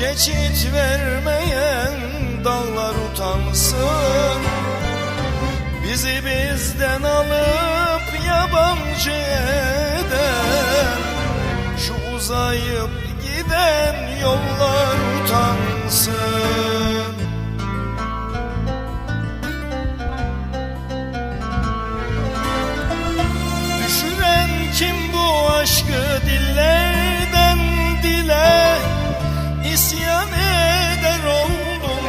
geçit vermeyen dağlar utansın. Bizi bizden alıp yabancı eden Şu uzayıp giden yollar utansın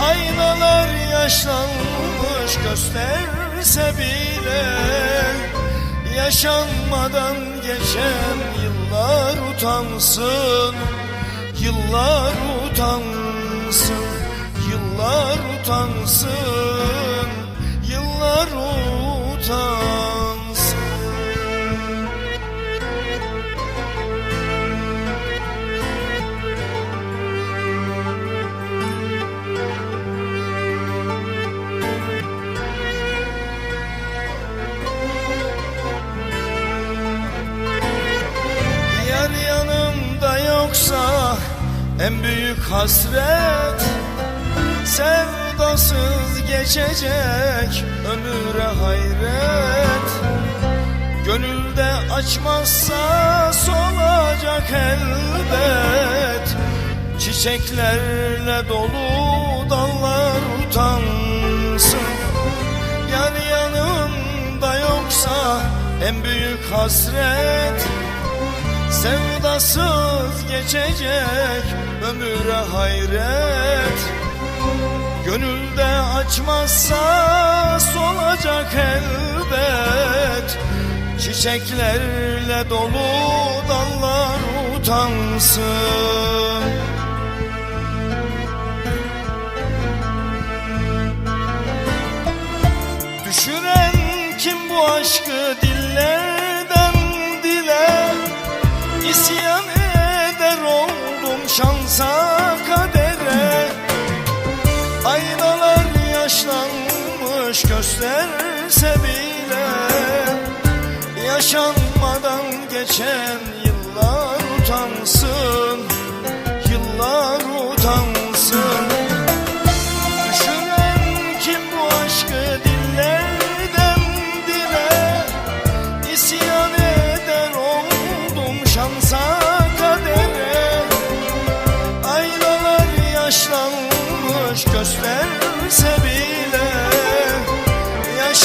Aynalar yaşlanmış gösterse bile Yaşanmadan geçen yıllar utansın Yıllar utansın Yıllar utansın en büyük hasret Sevdasız geçecek ömüre hayret. Gönülde açmazsa solacak elbet. Çiçeklerle dolu dallar utansın. Yar yanımda yoksa en büyük hasret Sevdasız geçecek ömüre hayret. Gönülde açmazsa solacak elbet. Çiçeklerle dolu dallar utansın. Düşüren kim bu aşkı İsyan eder oldum şansa kadere. Aynalar yaşlanmış gösterse bile Yaşanmadan geçen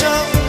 Yaşanmadan